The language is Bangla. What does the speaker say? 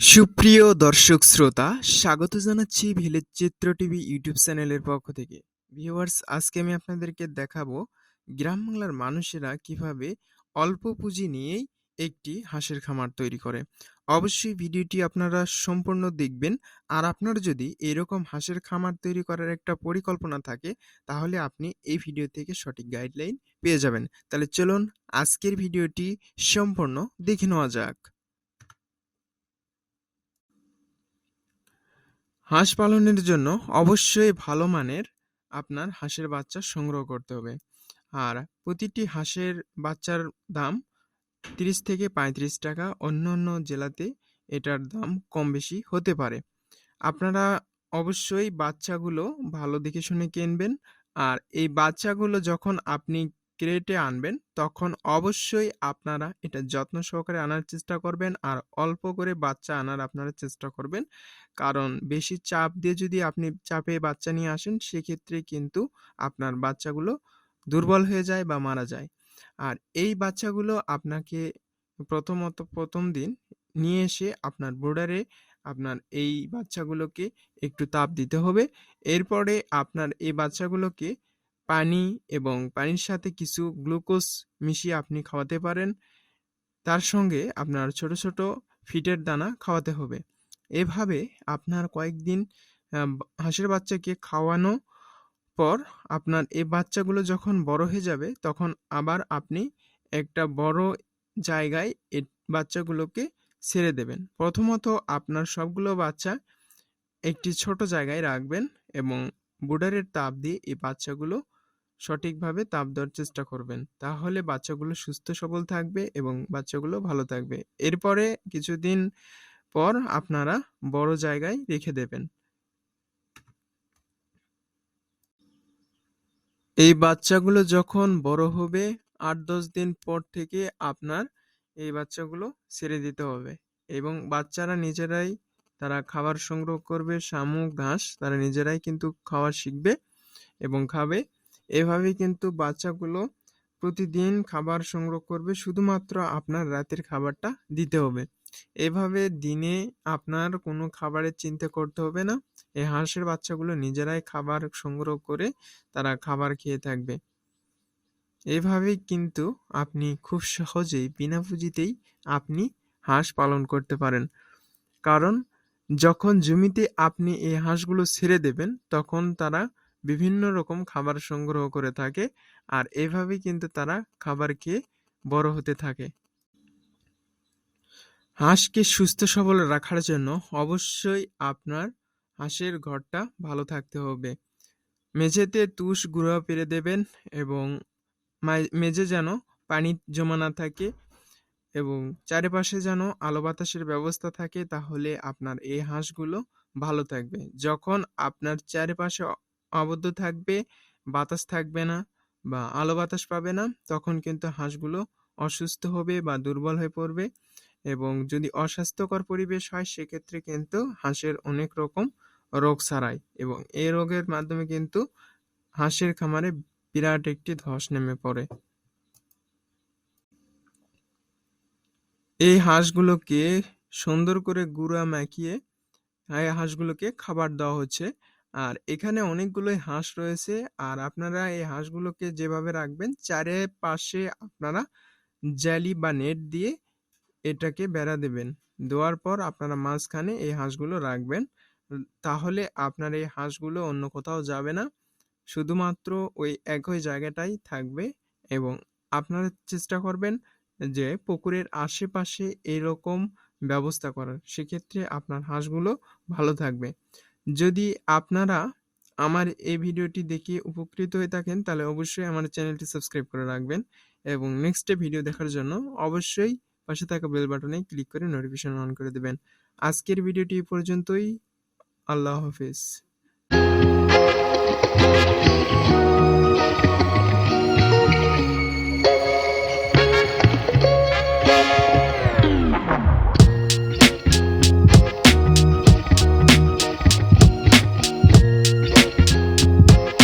সুপ্রিয় দর্শক শ্রোতা, স্বাগত জানাচ্ছি ভিলেজ চিত্র টিভি ইউটিউব চ্যানেলের পক্ষ থেকে। ভিউয়ার্স, আজকে আমি আপনাদেরকে দেখাবো গ্রাম বাংলার মানুষেরা কীভাবে অল্প পুঁজি নিয়েই একটি হাঁসের খামার তৈরি করে। অবশ্যই ভিডিওটি আপনারা সম্পূর্ণ দেখবেন। আর আপনার যদি এরকম হাঁসের খামার তৈরি করার একটা পরিকল্পনা থাকে, তাহলে আপনি এই ভিডিও থেকে সঠিক গাইডলাইন পেয়ে যাবেন। তাহলে চলুন আজকের ভিডিওটি সম্পূর্ণ দেখে নেওয়া যাক। হাঁস পালনের জন্য অবশ্যই ভালো মানের আপনার হাঁসের বাচ্চা সংগ্রহ করতে হবে। আর প্রতিটি হাঁসের বাচ্চার দাম তিরিশ থেকে পঁয়ত্রিশ টাকা, অন্য অন্য জেলাতে এটার দাম কম বেশি হতে পারে। আপনারা অবশ্যই বাচ্চাগুলো ভালো দেখে শুনে কিনবেন। আর এই বাচ্চাগুলো যখন আপনি ক্রেটে আনবেন, তখন অবশ্যই আপনারা এটা যত্ন সহকারে আনার চেষ্টা করবেন আর অল্প করে বাচ্চা আনার আপনারা চেষ্টা করবেন। কারণ বেশি চাপ দিয়ে যদি আপনি চাপে বাচ্চা নিয়ে আসেন, সেক্ষেত্রে কিন্তু আপনার বাচ্চাগুলো দুর্বল হয়ে যায় বা মারা যায়। আর এই বাচ্চাগুলো আপনাকে প্রথমত প্রথম দিন নিয়ে এসে আপনার বোর্ডারে আপনার এই বাচ্চাগুলোকে একটু তাপ দিতে হবে। এরপরে আপনার এই বাচ্চাগুলোকে পানি এবং পানির সাথে কিছু গ্লুকোজ মিশিয়ে আপনি খাওয়াতে পারেন। তার সঙ্গে আপনার ছোট ছোট ফিটের দানা খাওয়াতে হবে। এভাবে আপনার কয়েকদিন হাঁসের বাচ্চাকে খাওয়ানো পর আপনার এই বাচ্চাগুলো যখন বড় হয়ে যাবে, তখন আবার আপনি একটা বড় জায়গায় এ বাচ্চাগুলোকে ছেড়ে দেবেন। প্রথমত আপনার সবগুলো বাচ্চা একটি ছোট জায়গায় রাখবেন এবং বুডারের তাপ দিয়ে এই বাচ্চাগুলো সঠিকভাবে তাপ দেওয়ার চেষ্টা করবেন। তাহলে বাচ্চাগুলো সুস্থ, সবল থাকবে এবং বাচ্চাগুলো ভালো থাকবে। এরপরে কিছুদিন পর আপনারা বড় জায়গায় রেখে দেবেন। এই বাচ্চাগুলো যখন বড় হবে আট দশ দিন পর থেকে আপনার এই বাচ্চাগুলো ছেড়ে দিতে হবে এবং বাচ্চারা নিজেরাই তারা খাবার সংগ্রহ করবে, শামুক, ঘাস তারা নিজেরাই কিন্তু খাওয়া শিখবে এবং খাবে। এভাবে কিন্তু বাচ্চাগুলো প্রতিদিন খাবার সংগ্রহ করবে, শুধুমাত্র আপনার রাতের খাবারটা দিতে হবে। এভাবে দিনে আপনার কোনো খাবারের চিন্তা করতে হবে না। এই হাঁসের বাচ্চাগুলো নিজেরাই খাবার সংগ্রহ করে তারা খাবার খেয়ে থাকবে। এভাবেই কিন্তু আপনি খুব সহজেই বিনা পুঁজিতেই আপনি হাঁস পালন করতে পারেন। কারণ যখন জমিতে আপনি এই হাঁসগুলো ছেড়ে দেবেন, তখন তারা বিভিন্ন রকম খাবার সংগ্রহ করে থাকে আর এভাবেই কিন্তু তারা খাবার খেয়ে বড় হতে থাকে। হাঁসকে সুস্থ সবল রাখার জন্য অবশ্যই আপনার হাঁসের ঘরটা ভালো থাকতে হবে। মেঝেতে তুষ গুঁড়া পেরে দেবেন এবং মেঝে যেন পানি জমা না থাকে এবং চারিপাশে যেন আলো বাতাসের ব্যবস্থা থাকে তাহলে আপনার এই হাঁসগুলো ভালো থাকবে। যখন আপনার চারিপাশে আবদ্ধ থাকবে, বাতাস থাকবে না বা আলো বাতাস পাবে না, তখন কিন্তু হাঁসগুলো অসুস্থ হবে বা দুর্বল হয়ে পড়বে এবং যদি অস্বাস্থ্যকর পরিবেশ হয়, সেক্ষেত্রে কিন্তু হাঁসের অনেক রকম রোগ ছড়ায় এবং এই রোগের মাধ্যমে কিন্তু হাঁসের খামারে বিরাট একটি ধস নেমে পড়ে। এই হাঁসগুলোকে সুন্দর করে গুঁড়া মাখিয়ে হাঁসগুলোকে খাবার দেওয়া হচ্ছে আর এখানে অনেকগুলোই হাঁস রয়েছে। আর আপনারা এই হাঁসগুলোকে যেভাবে রাখবেন, চারিপাশে আপনারা জালি বা নেট দিয়ে এটাকে বেড়া দেবেন। দেওয়ার পর আপনারা মাঝখানে এই হাঁসগুলো রাখবেন। তাহলে আপনার এই হাঁসগুলো অন্য কোথাও যাবে না। শুধুমাত্র ওই একই জায়গাটাই থাকবে এবং আপনারা চেষ্টা করবেন যে পুকুরের আশেপাশে এরকম ব্যবস্থা করার। সেক্ষেত্রে আপনার হাঁসগুলো ভালো থাকবে। যদি আপনারা আমার এই ভিডিওটি দেখে উপকৃত হয়ে থাকেন, তাহলে অবশ্যই আমার চ্যানেলটি সাবস্ক্রাইব করে রাখবেন এবং নেক্সটে ভিডিও দেখার জন্য অবশ্যই পাশে থাকা বেল বাটনে ক্লিক করে নোটিফিকেশন অন করে দেবেন। আজকের ভিডিওটি পর্যন্তই। আল্লাহ হাফেজ।